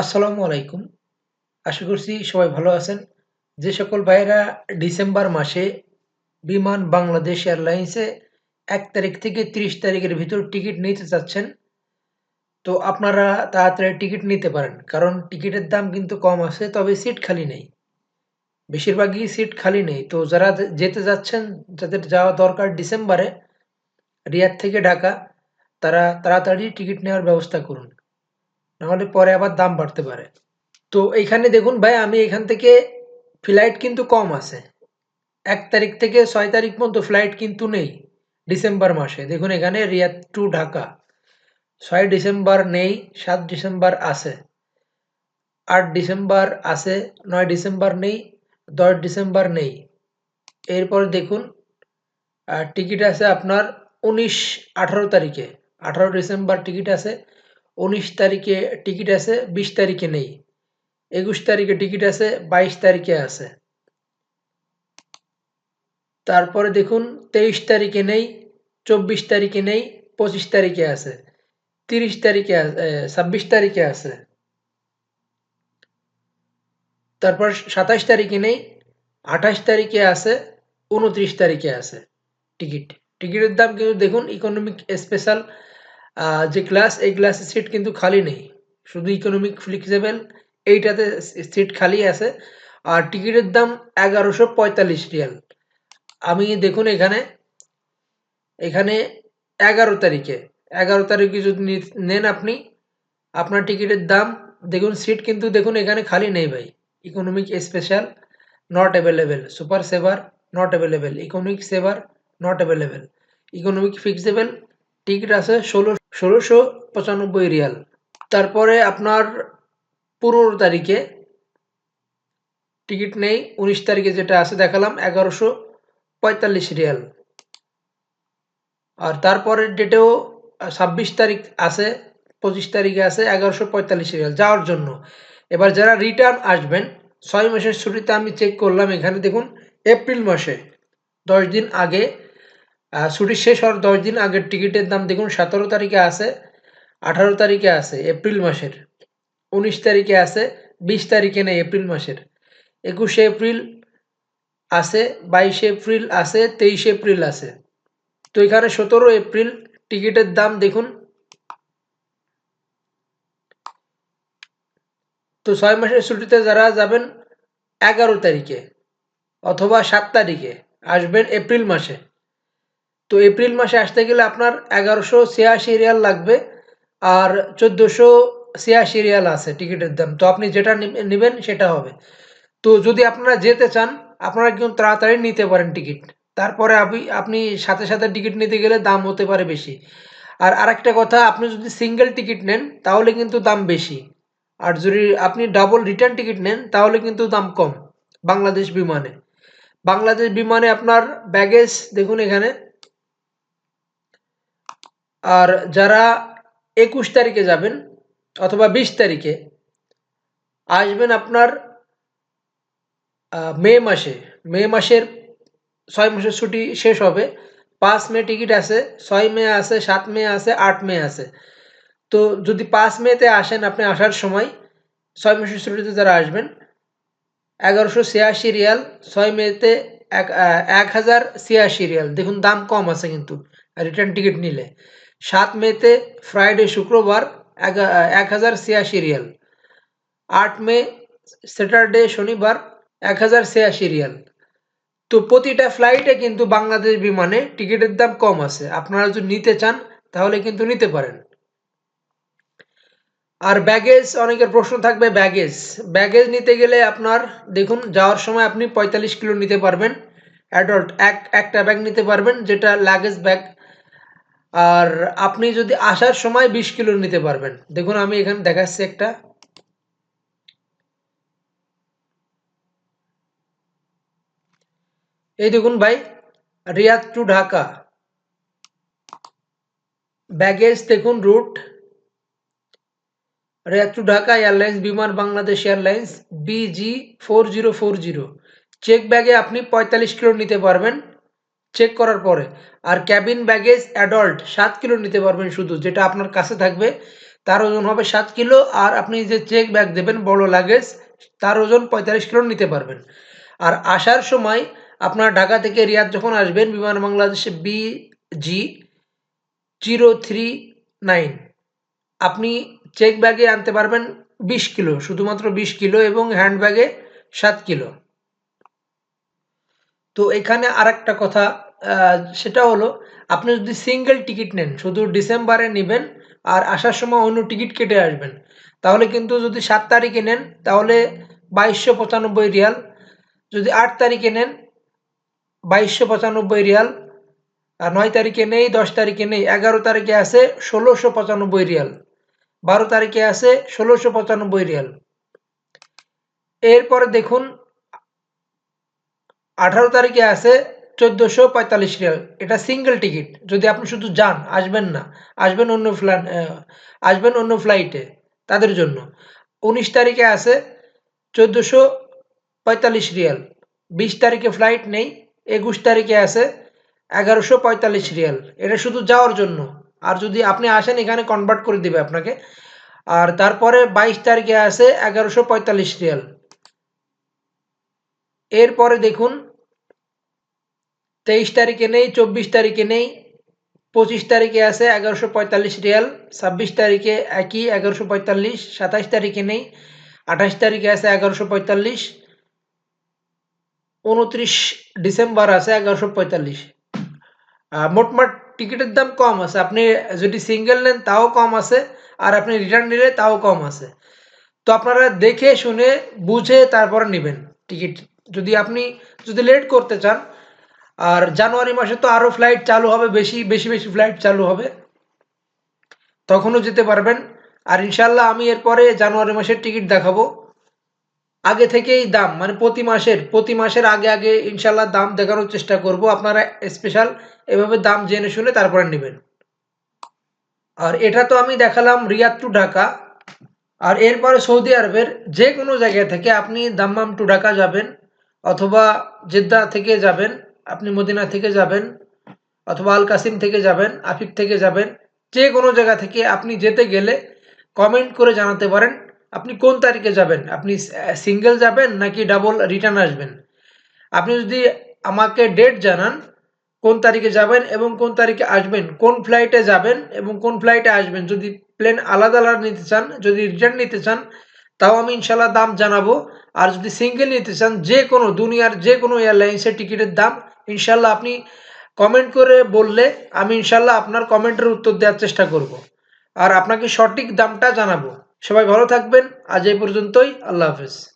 আসসালামু আলাইকুম। আশা করছি সবাই ভালো আছেন। যে সকল ভাইয়েরা ডিসেম্বর মাসে বিমান বাংলাদেশ এয়ারলাইন্সে এক তারিখ থেকে ৩০ তারিখের ভিতর টিকিট নিতে চাচ্ছেন, তো আপনারা তাড়াতাড়ি টিকিট নিতে পারেন। কারণ টিকিটের দাম কিন্তু কম আছে, তবে সিট খালি নেই। বেশিরভাগই সিট খালি নেই। তো যারা যেতে যাচ্ছেন, যাদের যাওয়া দরকার ডিসেম্বরে রিয়াদ থেকে ঢাকা, তারা তাড়াতাড়ি টিকিট নেওয়ার ব্যবস্থা করুন। নাহলে পরে আবার দাম বাড়তে পারে। তো এইখানে দেখুন ভাই আমি এখান থেকে ফ্লাইট কিন্তু কম আছে। এক তারিখ থেকে ছয় তারিখ পর্যন্ত ফ্লাইট কিন্তু নেই ডিসেম্বর মাসে। দেখুন এখানে রিয়াদ টু ঢাকা ছয় ডিসেম্বর নেই, সাত ডিসেম্বর আছে। আট ডিসেম্বর আছে, নয় ডিসেম্বর নেই, ১০ ডিসেম্বর নেই। এরপর দেখুন টিকিট আছে আপনার ১৯, ১৮ তারিখে। ১৮ ডিসেম্বর টিকিট আছে, ১৯ তারিখে টিকিট আছে, ২০ তারিখে নেই। ২১ তারিখে টিকিট আছে, ২২ তারিখে আছে। তারপরে দেখুন ২৩ তারিখে নেই, ২৪ তারিখে নেই, ২৫ তারিখে আছে। ৩০ তারিখে ছাব্বিশ তারিখে আছে। তারপর ২৭ তারিখে নেই, ২৮ তারিখে আছে, ২৯ তারিখে আছে টিকিট। টিকিটের দাম কিন্তু দেখুন ইকোনমিক স্পেশাল যে ক্লাস এই ক্লাসের সিট কিন্তু খালি নেই। শুধু ইকোনমিক ফ্লেক্সিবল এইটাতে সিট খালি আছে। আর টিকিটের দাম ৳১১৪৫ আমি দেখুন এখানে, এখানে ১১ তারিখে, ১১ তারিখে যদি নেন আপনি, আপনার টিকিটের দাম দেখুন সিট কিন্তু দেখুন এখানে খালি নেই ভাই। Economic special not available super saver not available economic saver not available economic flexible ticket আছে ষোলো ৳১৬৯৫ তারপরে আপনার ১৫ তারিখে টিকিট নেই। ১৯ তারিখে যেটা আছে দেখালাম ৳১১৪৫ আর তারপরের ডেটেও ছাব্বিশ তারিখ আছে, ২৫ তারিখে আছে ৳১১৪৫ যাওয়ার জন্য। এবার যারা রিটার্ন আসবেন ছয় মাসের ছুটিতে আমি চেক করলাম এখানে দেখুন এপ্রিল মাসে ১০ দিন আগে ছুটি শেষ হওয়ার ১০ দিন আগের টিকিটের দাম দেখুন ১৭ তারিখে আছে, ১৮ তারিখে আছে এপ্রিল মাসের, ১৯ তারিখে আছে, ২০ তারিখে নেই এপ্রিল মাসের, ২১শে এপ্রিল আছে, ২২শে এপ্রিল আছে, ২৩শে এপ্রিল আছে। তো এখানে ১৭ এপ্রিল টিকিটের দাম দেখুন তো ছয় মাসের ছুটিতে যারা যাবেন ১১ তারিখে অথবা সাত তারিখে আসবেন এপ্রিল মাসে। তো এপ্রিল মাসে আসতে গেলে আপনার ৳১১৮৬ লাগবে আর ৳১৪৮৬ আছে টিকিটের দাম। তো আপনি যেটা নিবে নিবেন সেটা হবে। তো যদি আপনারা যেতে চান, আপনারা কিন্তু তাড়াতাড়ি নিতে পারেন টিকিট। তারপরে আপনি আপনি সাথে, সাথে টিকিট নিতে গেলে দাম হতে পারে বেশি। আর আরেকটা কথা আপনি যদি সিঙ্গেল টিকিট নেন তাহলে কিন্তু দাম বেশি। আর যদি আপনি ডাবল রিটার্ন টিকিট নেন তাহলে কিন্তু দাম কম বাংলাদেশ বিমানে। বাংলাদেশ বিমানে আপনার ব্যাগেজ দেখুন এখানে আর যারা ২১ তারিখে যাবেন অথবা ২০ তারিখে আসবেন আপনার মে মাসে। মে মাসের ছয় মাসের ছুটি শেষ হবে। পাঁচ মে টিকিট আছে, ছয় মে আছে, সাত মে আছে, আট মে আছে। তো যদি পাঁচ মেতে আসেন আপনি আসার সময় ছয় মাসের ছুটিতে যারা আসবেন ৳১১৮৬ ৬ মেতে এক আ ৳১০৮৬ দেখুন দাম কম আছে কিন্তু রিটার্ন টিকিট নিলে। ৭ মেতে ফ্রাইডে শুক্রবার, এগা আ ৳১০৮৬ ৮ মে স্যাটারডে শনিবার ৳১০৮৬ তো প্রতিটা ফ্লাইটে কিন্তু বাংলাদেশ বিমানে টিকিটের দাম কম আছে। আপনারা যদি নিতে চান, তাহলে কিন্তু নিতে পারেন। আর ব্যাগেজ অনেকের প্রশ্ন থাকবে ব্যাগেজ। ব্যাগেজ নিতে গেলে আপনার, দেখুন, যাওয়ার সময় আপনি ৪৫ কিলো নিতে পারবেন। অ্যাডল্ট এক, একটা ব্যাগ নিতে পারবেন, যেটা লাগেজ ব্যাগ। আর আপনি যদি আসার সময় ২০ কিলো নিতে পারবেন। দেখুন, আমি এখানে দেখাচ্ছি একটা। এই দেখুন ভাই, রিয়াদ টু ঢাকা। ব্যাগেজ দেখুন, route Riyadh to Dhaka airlines, Biman Bangladesh airlines BG4040 check ব্যাগে আপনি ৪৫ কিলো নিতে পারবেন চেক করার পরে। আর ক্যাবিন ব্যাগেজ অ্যাডাল্ট সাত কিলো নিতে পারবেন শুধু, যেটা আপনার কাছে থাকবে। তার ওজন হবে সাত কিলো, আর আপনি যে চেক ব্যাগ দেবেন, বড় লাগেজ তার ওজন পঁয়তাল্লিশ কিলো নিতে পারবেন। আর আসার সময় আপনার ঢাকা থেকে রিয়াদ যখন আসবেন, বিমান বাংলাদেশে B G zero three nine আপনি চেক ব্যাগে আনতে পারবেন বিশ কিলো, শুধুমাত্র বিশ কিলো এবং হ্যান্ড ব্যাগে সাত কিলো। তো এখানে আর কথা সেটা হলো, আপনি যদি সিঙ্গেল টিকিট নেন, শুধু ডিসেম্বরে নেবেন আর আসার সময় অন্য টিকিট কেটে আসবেন, তাহলে কিন্তু যদি সাত তারিখে নেন, তাহলে বাইশশো পঁচানব্বই রিয়াল। যদি আট তারিখে নেন, বাইশশো পঁচানব্বই রিয়াল। আর নয় তারিখে নেই, দশ তারিখে নেই, এগারো তারিখে আছে ষোলোশো পঁচানব্বই রিয়াল। বারো তারিখে আছে ষোলোশো পঁচানব্বই রিয়াল। এরপরে দেখুন, আঠারো তারিখে আছে চোদ্দোশো পঁয়তাল্লিশ রিয়াল। এটা সিঙ্গেল টিকিট যদি আপনি শুধু যান, আসবেন না, আসবেন অন্য ফ্লাইট আসবেন অন্য ফ্লাইটে তাদের জন্য। উনিশ তারিখে আছে চোদ্দোশো পঁয়তাল্লিশ রিয়াল। বিশ তারিখে ফ্লাইট নেই, একুশ তারিখে আছে এগারোশো পঁয়তাল্লিশ রিয়াল। এটা শুধু যাওয়ার জন্য। আর যদি আপনি আসেন, এখানে কনভার্ট করে দিবে আপনাকে। আর তারপরে বাইশ তারিখে আছে এগারোশো পঁয়তাল্লিশ রিয়াল। এরপরে দেখুন তেইশ তারিখে নেই, চব্বিশ তারিখে নেই, পঁচিশ তারিখে আছে এগারোশো পঁয়তাল্লিশ রিয়াল, ছাব্বিশ তারিখে একই এগারোশো পঁয়তাল্লিশ সাতাশ তারিখে নেই, আঠাশ তারিখে আছে এগারোশো পঁয়তাল্লিশ, উনত্রিশ ডিসেম্বর আছে এগারোশো পঁয়তাল্লিশ। মোটমাট টিকিটের দাম কম আছে, আপনি যদি সিঙ্গেল নেন তাও কম আছে, আর আপনি রিটার্ন নিলে তাও কম আছে। তো আপনারা দেখে শুনে, বুঝে তারপরে নেবেন টিকিট। যদি আপনি যদি লেট করতে চান আর জানুয়ারি মাসে তো আরও ফ্লাইট চালু হবে, বেশি বেশি বেশি ফ্লাইট চালু হবে। তখনও যেতে পারবেন। আর ইনশাল্লাহ আমি এরপরে জানুয়ারি মাসের টিকিট দেখাবো। আগে থেকেই দাম মানে প্রতি মাসের প্রতি মাসের আগে আগে ইনশাল্লাহ দাম দেখানোর চেষ্টা করব। আপনারা স্পেশাল এভাবে দাম জেনে শুনে তারপরে নেবেন। আর এটা তো আমি দেখালাম রিয়াদ টু ঢাকা। আর এরপরে সৌদি আরবের যে কোনো জায়গা থেকে আপনি দাম্মাম টু ঢাকা যাবেন, অথবা জেদ্দা থেকে যাবেন। আপনি মদিনা থেকে যাবেন অথবা আল কাসিম থেকে যাবেন, আফিফ থেকে যাবেন, যে কোনো জায়গা থেকে আপনি যেতে গেলে কমেন্ট করে জানাতে পারেন আপনি কোন তারিখে যাবেন। আপনি সিঙ্গেল যাবেন নাকি ডাবল রিটার্ন আসবেন? আপনি যদি আমাকে ডেট জানান কোন তারিখে যাবেন এবং কোন তারিখে আসবেন, কোন ফ্লাইটে যাবেন এবং কোন ফ্লাইটে আসবেন, যদি প্লেন আলাদা আলাদা নিতে চান, যদি রিটার্ন নিতে চান, তাও আমি ইনশাল্লাহ দাম জানাব। আর যদি সিঙ্গেল নিতে চান, যে কোনো দুনিয়ার যে কোনো এয়ারলাইন্সের টিকিটের দাম ইনশাল্লাহ আপনি কমেন্ট করে বললে আমি ইনশাল্লাহ আপনার কমেন্টের উত্তর দেওয়ার চেষ্টা করব। আর আপনাকে সঠিক দামটা জানাব। সবাই ভালো থাকবেন। আজ এই পর্যন্তই। আল্লাহ হাফেজ।